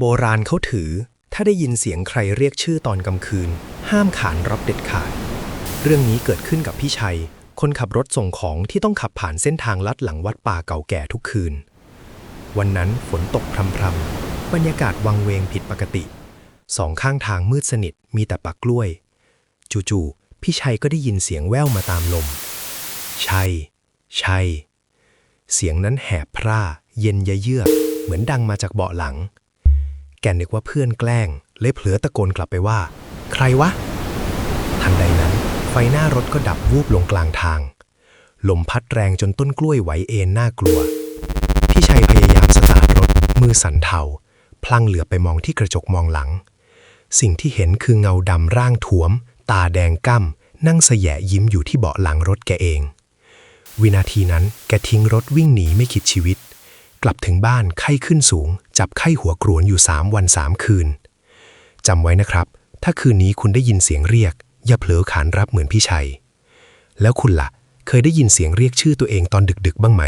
โบราณเขาถือ ถ้าได้ยินเสียงใครเรียกชื่อตอนกลางคืน ห้ามขานรับเด็ดขาด เรื่องนี้เกิดขึ้นกับพี่ชัย คนขับรถส่งของที่ต้องขับผ่านเส้นทางลัดหลังวัดป่าเก่าแก่ทุกคืน วันนั้นฝนตกพรำๆบรรยากาศวังเวงผิดปกติ สองข้างทางมืดสนิทมีแต่ปักกล้วย จู่ๆพี่ชัยก็ได้ยินเสียงแว่วมาตามลม ชัย ชัย เสียงนั้นแหบพร่า เย็นยะเยือก เหมือนดังมาจากเบาะหลัง กนึกว่าเพื่อนแกล้ง เลยเผลอตะโกนกลับไปว่า ใครวะ ทันใดนั้น ไฟหน้ารถก็ดับวูบลงกลางทาง ลมพัดแรงจนต้นกล้วยไหวเอ็นน่ากลัว พี่ชัยพยายามสตาร์ทรถ มือสั่นเทา พลังเหลือไปมองที่กระจกมองหลัง สิ่งที่เห็นคือเงาดำร่างท้วม ตาแดงก้ำนั่งเสยะยิ้มอยู่ที่เบาะหลังรถแกเอง วินาทีนั้นแกทิ้งรถวิ่งหนีไม่คิดชีวิต กลับถึงบ้านไข้ขึ้นสูง จับไข้หัวกรวนอยู่สามวันสามคืนจำไว้นะครับ ถ้าคืนนี้คุณได้ยินเสียงเรียก อย่าเผลอขานรับเหมือนพี่ชัย แล้วคุณล่ะ เคยได้ยินเสียงเรียกชื่อตัวเองตอนดึกๆ บ้างไหม